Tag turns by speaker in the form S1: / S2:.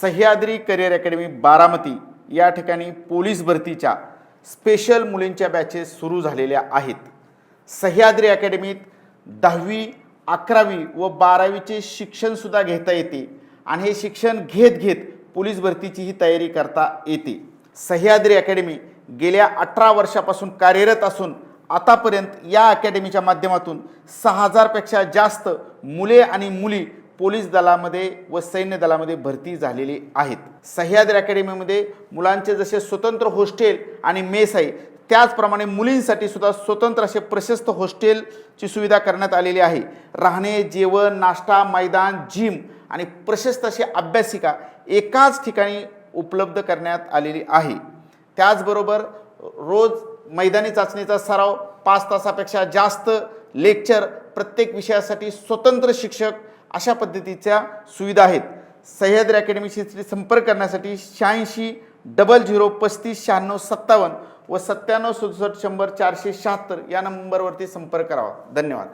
S1: Sahyadri career academy Baramati या ठिकाणी police भरतीच्या स्पेशल मुलींच्या बॅचेस सुरू झालेल्या आहेत. सह्याद्री अकॅडमीत दहावी अकरावी व बारावीचे शिक्षणसुद्धा घेता येते आणि हे शिक्षण घेत घेत पोलीस भरतीचीही तयारी करता येते. सह्याद्री अकॅडमी गेल्या अठरा वर्षापासून कार्यरत असून आतापर्यंत या अकॅडमीच्या माध्यमातून सहा हजारपेक्षा जास्त मुले आणि मुली पोलीस दलामध्ये व सैन्य दलामध्ये भरती झालेली आहेत. सह्याद्री अकॅडमीमध्ये मुलांचे जसे स्वतंत्र हॉस्टेल आणि मेस आहे त्याचप्रमाणे मुलींसाठी सुद्धा स्वतंत्र असे प्रशस्त हॉस्टेलची सुविधा करण्यात आलेली आहे. राहणे जेवण नाश्ता मैदान जिम आणि प्रशस्त अशी अभ्यासिका एकाच ठिकाणी उपलब्ध करण्यात आलेली आहे. त्याचबरोबर रोज मैदानी चाचणीचा सराव पाच तासापेक्षा जास्त लेक्चर प्रत्येक विषयासाठी स्वतंत्र शिक्षक अशा पद्धतीच्या सुविधा आहेत. सह्याद्री अकॅडमीशी संपर्क करण्यासाठी शहाऐंशी डबल झिरो पस्तीस शहाण्णव सत्तावन्न व सत्त्याण्णव सदुसष्ट शंभर चारशे शहात्तर या नंबरवरती संपर्क करावा. धन्यवाद.